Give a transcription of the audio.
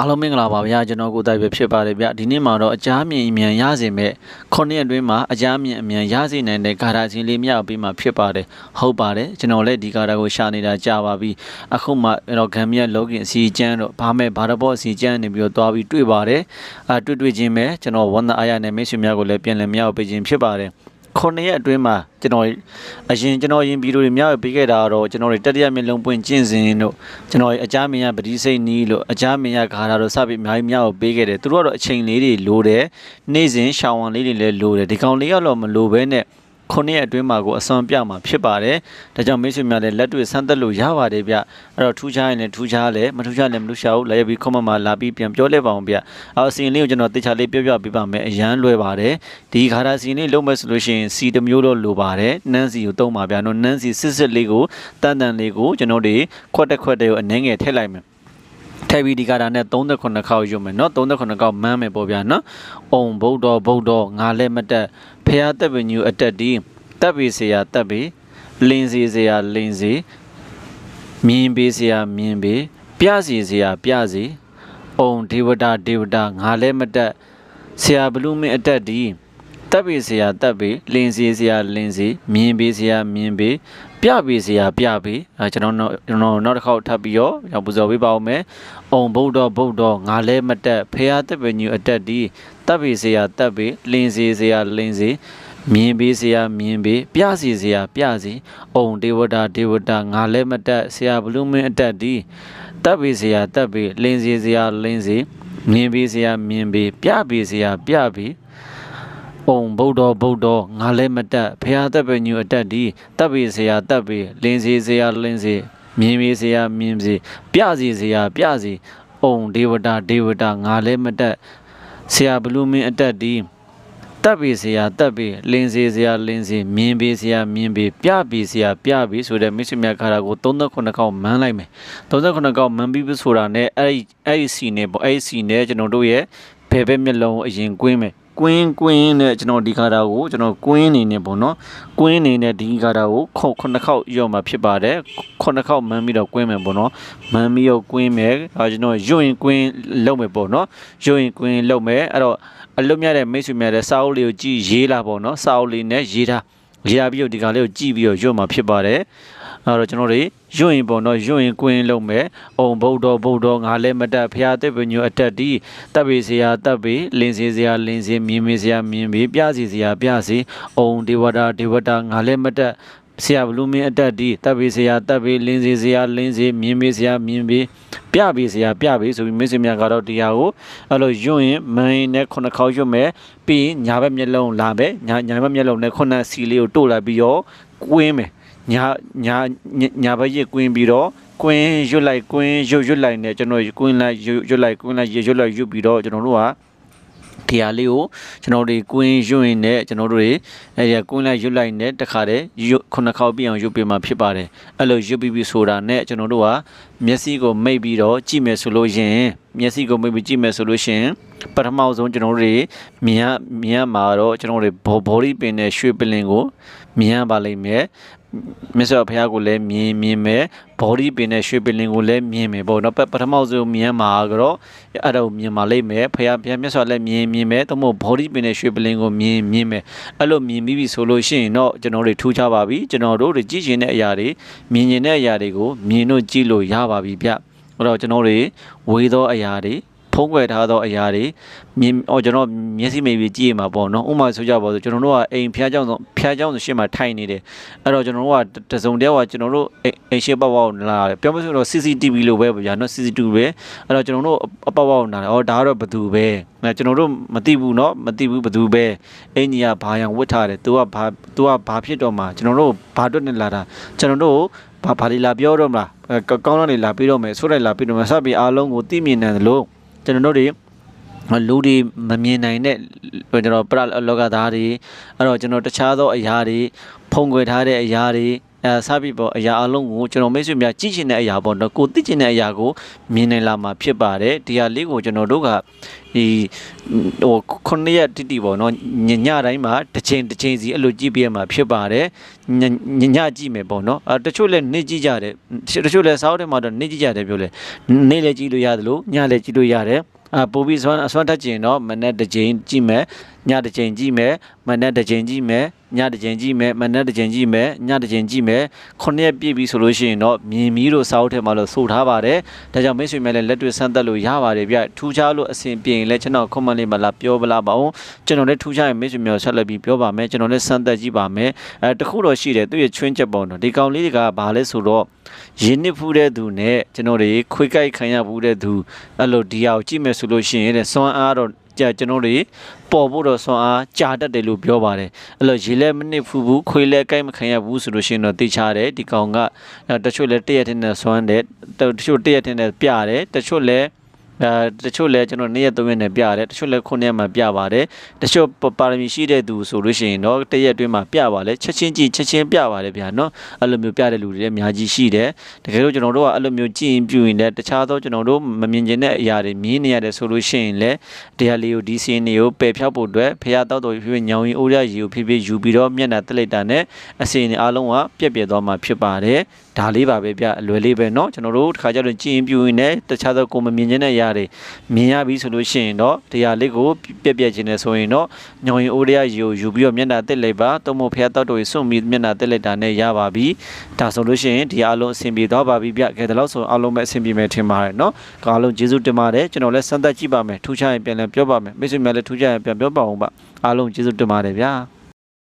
အားလုံးမင်္ဂလာပါဗျာကျွန်တော်ကိုတိုက်ပဲဖြစ်ပါတယ်ဗျဒီနေ့မှာတော့အကြမ်းမြင်အမြန်ရစေမဲ့ခုနှစ်အတွင်းမှာအကြမ်းမြင်အမြန်ရစေနိုင်တဲ့ဂါထာချင်းလေးမြောက်ပြီးမှဖြစ်ပါတယ်ဟုတ်ပါတယ်ကျွန်တော်လည်းဒီဂါထာကိုရှာနေတာကြာပါပြီအခုမှတော့ဂမ်မြတ်လောကင်အစီကျန်းတော့ဘာမဲ့ဘာတော့အစီကျန်းနေပြီးတော့တွားပြီးတွေ့ပါတယ်အာတွေ့တွေ့ချင်းပဲကျွန်တော်ဝန်သားအားရနဲ့မိတ်ဆွေများကိုလည်းပြန်လည်မြောက်ပေးခြင်းဖြစ်ပါတယ် ခုနှစ်ရက်အတွင်းမှာကျွန်တော်အရင်ကျွန်တော်ရင်ဗီဒီယိုတွေများပေးခဲ့တာတော့ကျွန်တော်တွေတတိယမျက်လုံးပွင့်ကျင့်စဉ်တို့ကျွန်တော်အကြမ်းမင်းရပတိစိတ်နီးလို့အကြမ်းမင်းရခါတာတို့စပြီးအများကြီးများကိုပေးခဲ့တယ်သူတို့ကတော့အချိန်လေးတွေလိုတယ်နေ့စဉ်ရှောင်းဝန်လေးတွေလည်းလိုတယ်ဒီကောင်လေးကတော့မလိုဘဲနဲ့ ခုနှစ်ရက်အတွင်းမှာကိုအစွန်ပြမှာဖြစ်ပါတယ်ဒါကြောင့်မိတ်ဆွေများလည်းလက်တွေ့ဆန်းသက်လို့ရပါတယ်ဗျအဲ့တော့ထူးခြားရင်လည်းထူးခြားလည်းမထူးခြားလည်းမထူးခြားဘူးလည်းပြီးခွန်မမှာလာပြီးပြန်ပြောလဲပါအောင်ဗျအော်အစီအလေးကိုကျွန်တော်တေချာလေးပြောပြပေးပါမယ်အရန်လွယ်ပါတယ်ဒီခါရစီလေးလုံးမဲ့ဆိုလို့ရှိရင်စီတစ်မျိုးတော့လိုပါတယ်နန်းစီကိုတုံးပါဗျာနော်နန်းစီစစ်စစ်လေးကိုတန်တန်လေးကိုကျွန်တော်တွေခွက်တက်ခွက်တဲ့ကိုအနှဲငယ်ထည့်လိုက်မယ် ဆက်ပြီးဒီကတာနဲ့38ခေါက်ယူမယ်နော်38ခေါက်မန်းမယ်ပေါ့ဗျာနော်။အုံဗုဒ္ဓဗုဒ္ဓငါလည်းမတက်ဖះတက်ပညူအတက်ဒီတက်ပြီစရာတက်ပြီလင်းစီစရာလင်းစီမြင်ပေးစရာမြင်ပေးပြစီစရာပြစီအုံဒေဝတာဒေဝတာငါလည်းမတက်ဆရာဘလူးမင်းအတက်ဒီ တက်ပေစရာတက်ပေလင်စီစရာလင်စီမြင်ပေစရာမြင်ပေပြပေစရာပြပေအဲကျွန်တော်ကျွန်တော်နောက်တစ်ခေါက်ထပ်ပြီးတော့ကျွန်တော်ပူဇော်ပေးပါဦးမယ်။အုံဗုဒ္ဓဗုဒ္ဓငါလဲမတက်ဖះတက်ပေညူအတက်ဒီတက်ပေစရာတက်ပေလင်စီစရာလင်စီမြင်ပေးစရာမြင်ပေးပြစီစရာပြစီအုံဒေဝတာဒေဝတာငါလဲမတက်ဆရာဘလူးမင်းအတက်ဒီတက်ပေးစရာတက်ပေးလင်းစီစရာလင်းစီမြင်ပေးစရာမြင်ပေးပြပေးစရာပြပေး အုံဗုဒ္ဓဗုဒ္ဓငါလည်းမတက်ဖះတက်ပညူအတက်ဒီတက်ပေးစရာတက်ပေးလင်းစီစရာလင်းစီမြင်ပေးစရာမြင်စီပြစီစရာပြစီအုံဒေဝတာဒေဝတာငါလည်းမတက်ဆရာဘလူးမင်းအတက်ဒီတက်ပြီစရာတက်ပြီလင်းစီစရာလင်းစီမြင်ပြီစရာမြင်ပြီပြပြီစရာပြပြီဆိုတဲ့မိတ်ဆွေများခါတာကို39ခေါက်မန်းလိုက်မယ်39ခေါက်မန်းပြီးပြီဆိုတာနဲ့အဲ့ဒီအဲ့ဒီစီနဲ့ပေါ့အဲ့ဒီစီနဲ့ကျွန်တော်တို့ရဲ့ဘယ်ဘက်မျက်လုံးအရင်ကွင်းမယ် ကွင်းကွင်းနဲ့ကျွန်တော်ဒီခါတာကိုကျွန်တော်ကွင်းနေနေပေါ့နော်ကွင်းနေနဲ့ဒီခါတာကိုခုခုနှစ်ခေါက်ရော့မှာဖြစ်ပါတယ်ခုနှစ်ခေါက်မန်းပြီးတော့ကွင်းမယ်ပေါ့နော်မန်းပြီးတော့ကွင်းမယ်အဲကျွန်တော်ရွရင်ကွင်းလုပ်မယ်ပေါ့နော်ရွရင်ကွင်းလုပ်မယ်အဲ့တော့အလွတ်မြတဲ့မိတ်ဆွေများတဲ့စာအုပ်လေးကိုကြည့်ရေးလာပေါ့နော်စာအုပ်လေးနဲ့ရေးထားရေးထားပြီးတော့ဒီကောင်လေးကိုကြည့်ပြီးတော့ရွတ်မှာဖြစ်ပါတယ် အဲ့တော့ကျွန်တော်တွေရွတ်ရင်ပေါ့နော်ရွတ်ရင်ကွင်းလုံးမယ်အုံဗုဒ္ဓဗုဒ္ဓငါလည်းမတက်ဖျားတစ်ပညုအတက်ဒီတပ်ပေစရာတပ်ပေလင်းစီစရာလင်းစီမြင်မေစရာမြင်ပေပြစီစရာပြစီအုံဒေဝတာဒေဝတာငါလည်းမတက်ဆရာဘလူးမင်းအတက်ဒီတပ်ပေဆရာတပ်ပေလင်းစီဆရာလင်းစီမြင်းမေဆရာမြင်းပေပြပေဆရာပြပေဆိုပြီးမင်းစင်များကတော့တရားကိုအဲ့လိုယွရင်မင်းနဲ့ခုနှစ်ခေါက်ရွတ်မယ်ပြီးရင်ညာဘက်မျက်လုံးလာပဲညာညာဘက်မျက်လုံးနဲ့ခုနှစ်စီလေးကိုတို့လိုက်ပြီးတော့ကွင်းမယ် ညာညာညာဘက်ရစ်ကွင်းပြီးတော့ကွင်းရွတ်လိုက်ကွင်းရွတ်ရွတ်လိုက်နဲ့ကျွန်တော်ကွင်းလိုက်ရွတ်လိုက်ကွင်းလိုက်ရွတ်လိုက်ရွတ်ပြီးတော့ကျွန်တော်တို့ကဒီဟာလေးကိုကျွန်တော်တို့ကွင်းရွရင်နဲ့ကျွန်တော်တို့တွေအဲဒီကွင်းလိုက်ရွတ်လိုက်နဲ့တခါတည်းရွခုနှစ်ခေါက်ပြအောင်ရွတ်ပေးမှဖြစ်ပါတယ်အဲ့လိုရွတ်ပြီးပြီဆိုတာနဲ့ကျွန်တော်တို့ကမျက်စိကိုမိတ်ပြီးတော့ကြည့်မယ်ဆိုလို့ရှင်မျက်စိကိုမိတ်ပြီးကြည့်မယ်ဆိုလို့ရှင်ပထမဆုံးကျွန်တော်တို့တွေမြင်ရမြင်ရမှာတော့ကျွန်တော်တို့ဘောဘောဒီပင်နဲ့ရွှေပလင်ကိုမြင်ရပါလိမ့်မယ်မြတ်စွာဘုရားကိုလည်းမြင်မြင်မယ်ဘောဒီပင်နဲ့ရွှေပင်လင်ကိုလည်းမြင်မယ်ပေါ့နော်ပထမဆုံးမြင်မှာကတော့အဲ့ဒါကိုမြင်ပါလိမ့်မယ်ဘုရားဘုရားမြတ်စွာလည်းမြင်မြင်မယ်သို့မဟုတ်ဘောဒီပင်နဲ့ရွှေပင်လင်ကိုမြင်မြင်မယ်အဲ့လိုမြင်ပြီးပြီဆိုလို့ရှိရင်တော့ကျွန်တော်တို့ထူးခြားပါပြီကျွန်တော်တို့ကြည့်ချင်တဲ့အရာတွေမြင်ကျင်တဲ့အရာတွေကိုမြင်လို့ကြည့်လို့ရပါပြီဗျအဲ့တော့ကျွန်တော်တို့ဝေသောအရာတွေ ဖုံးကွယ်ထားသောအရာတွေမြင်အော်ကျွန်တော်မျက်စိမိပြီးကြည့်ရမှာပေါ့နော်ဥပမာဆိုကြပါစို့ကျွန်တော်တို့ကအိမ်ဖျားကြောင်ဖျားကြောင်ဆိုရှေ့မှာထိုင်နေတယ်အဲ့တော့ကျွန်တော်တို့ကတစုံတယောက်ကကျွန်တော်တို့အိမ်ရှေ့ပေါက်ပေါက်လာတယ်ပြောမဆိုတော့ CCTV လို့ပဲဗျာနော် CCTV ပဲအဲ့တော့ကျွန်တော်တို့အပေါက်ပေါက်လာတယ်အော်ဒါကတော့ဘသူပဲအဲကျွန်တော်တို့မသိဘူးเนาะမသိဘူးဘသူပဲအင်ကြီးကဘာရန်ဝတ်ထားတယ် तू ကဘာ तू ကဘာဖြစ်တော့မှာကျွန်တော်တို့ဘာတွက်နေလာတာကျွန်တော်တို့ဘာဘာလီလာပြောတော့မလားကောင်းတော့နေလာပြီးတော့မယ်ဆိုလိုက်လာပြီးတော့မယ်စပြီးအားလုံးကိုသိမြင်တယ်လို့ ကျွန်တော်တို့တွေလူတွေမမြင်နိုင်တဲ့ကျွန်တော်ပရလောကသားတွေအဲ့တော့ကျွန်တော်တခြားသောအရာတွေဖုံကွယ်ထားတဲ့အရာတွေ အဲစပြီးပေါ့အရာအလုံးကိုကျွန်တော်မိတ်ဆွေများကြည့်ချင်တဲ့အရာပေါ့နော်ကိုသိချင်တဲ့အရာကိုမြင်နိုင်လာမှာဖြစ်ပါတယ်ဒီဟာလေးကိုကျွန်တော်တို့ကဒီဟိုခုနှစ်ရက်တိတိပေါ့နော်ညညတိုင်းမှာတစ်ချိန်တစ်ချိန်စီအဲ့လိုကြည့်ပြရမှာဖြစ်ပါတယ်ညညညကြည့်မယ်ပေါ့နော်အဲတချို့လည်းနေ့ကြည့်ကြတယ်တချို့လည်းစောင်းထဲမှာတော့နေ့ကြည့်ကြတယ်ပြောလဲနေ့လည်းကြည့်လို့ရတယ်လို့ညလည်းကြည့်လို့ရတယ်အာပို့ပြီးဆွမ်းအဆွမ်းထက်ကျင်တော့မနေ့တစ်ချိန်ကြည့်မယ် ညတစ်ချိန်ကြည့်မယ်မနေ့တစ်ချိန်ကြည့်မယ်ညတစ်ချိန်ကြည့်မယ်မနေ့တစ်ချိန်ကြည့်မယ်ညတစ်ချိန်ကြည့်မယ်ခုနှစ်ရက်ပြည့်ပြီဆိုလို့ရှိရင်တော့မြင်မီလို့စောင်းထဲမှာလို့ဆိုထားပါတယ်ဒါကြောင့်မိတ်ဆွေများလည်းလက်တွေ့ဆန်းသက်လို့ရပါတယ်ဗျထူးခြားလို့အစဉ်ပြေရင်လည်းကျွန်တော် comment လေးမှာလာပြောပလာပါအောင်ကျွန်တော်လည်းထူးခြားရင်မိတ်ဆွေများဆက်လက်ပြီးပြောပါမယ်ကျွန်တော်လည်းဆန်းသက်ကြည့်ပါမယ်အဲတခုတော့ရှိတယ်သူရဲ့ချွင်းချက်ပေါ့နော်ဒီကောင်လေးတွေကဘာလဲဆိုတော့ရင်းနစ်ဖူးတဲ့သူနဲ့ကျွန်တော်တွေခွေးကြိုက်ခံရဘူးတဲ့သူအဲ့လိုဒီဟာကိုကြည့်မယ်ဆိုလို့ရှိရင်တဲ့စွမ်းအားတော့ ကြာကျွန်တော်တွေပေါ်ဖို့တော့စွမ်းအားကြာတတ်တယ်လို့ပြောပါတယ်အဲ့လိုရေလဲမနစ်ဖူးဘူးခွေးလဲကြိုက်မခံရဘူးဆိုလို့ရှိရင်တော့သိချတယ်ဒီကောင်ကအဲတချို့လဲတရက်ထင်းနဲ့စွမ်းတယ်တချို့တရက်ထင်းနဲ့ပြတယ်တချို့လဲ အဲတချို့လဲကျွန်တော်နေ့ရက်သုံးရက်နဲ့ပြတယ်တချို့လဲခုနှစ်ရက်မှပြပါတယ်တချို့ပါရမီရှိတဲ့သူဆိုလို့ရှိရင်တော့တရက်အတွင်းမှာပြပါလေချက်ချင်းကြည့်ချက်ချင်းပြပါတယ်ဗျာနော်အဲ့လိုမျိုးပြတဲ့လူတွေလည်းအများကြီးရှိတယ်တကယ်လို့ကျွန်တော်တို့ကအဲ့လိုမျိုးကြည့်ရင်ပြရင်လည်းတခြားသောကျွန်တော်တို့မမြင်ကျင်တဲ့အရာတွေမြင်နေရတယ်ဆိုလို့ရှိရင်လည်းတရားလေးကိုဒီစင်းတွေကိုပယ်ဖြောက်ဖို့အတွက်ဖရာတောက်တော်ဖြစ်ဖြစ်ညောင်ရင်အိုးရရီကိုဖြစ်ဖြစ်ယူပြီးတော့မျက်နှာတက်လိုက်တာနဲ့အစင်းတွေအားလုံးကပြက်ပြက်သွားမှာဖြစ်ပါတယ်ဒါလေးပါပဲဗျအလွယ်လေးပဲเนาะကျွန်တော်တို့တစ်ခါကျတော့ကြည်ရင်ပြူရင်လည်းတခြားသောကိုမမြင်ခြင်းတဲ့အရာ တွေမြင်ရပြီဆိုလို့ရှိရင်တော့တရားလေးကိုပြက်ပြက်ခြင်းနဲ့ဆိုရင်တော့ညောင်ရင်အိုးရရီကိုယူပြီးတော့မျက်နှာတက်လိုက်ပါသုံးဖို့ဖရာတောက်တော်ကြီးစွန့်ပြီးမျက်နှာတက်လိုက်တာနဲ့ရပါပြီဒါဆိုလို့ရှိရင်ဒီအားလုံးအဆင်ပြေသွားပါပြီဗျကဲဒါလို့ဆိုအားလုံးပဲအဆင်ပြေမယ်ထင်ပါတယ်เนาะအားလုံးကျေးဇူးတင်ပါတယ်ကျွန်တော်လည်းစမ်းသပ်ကြည့်ပါမယ်ထူးခြားရင်ပြန်လည်းပြောပါမယ်မိတ်ဆွေများလည်းထူးခြားရင်ပြန်ပြောပါအောင်ပါအားလုံးကျေးဇူးတင်ပါတယ်ဗျာ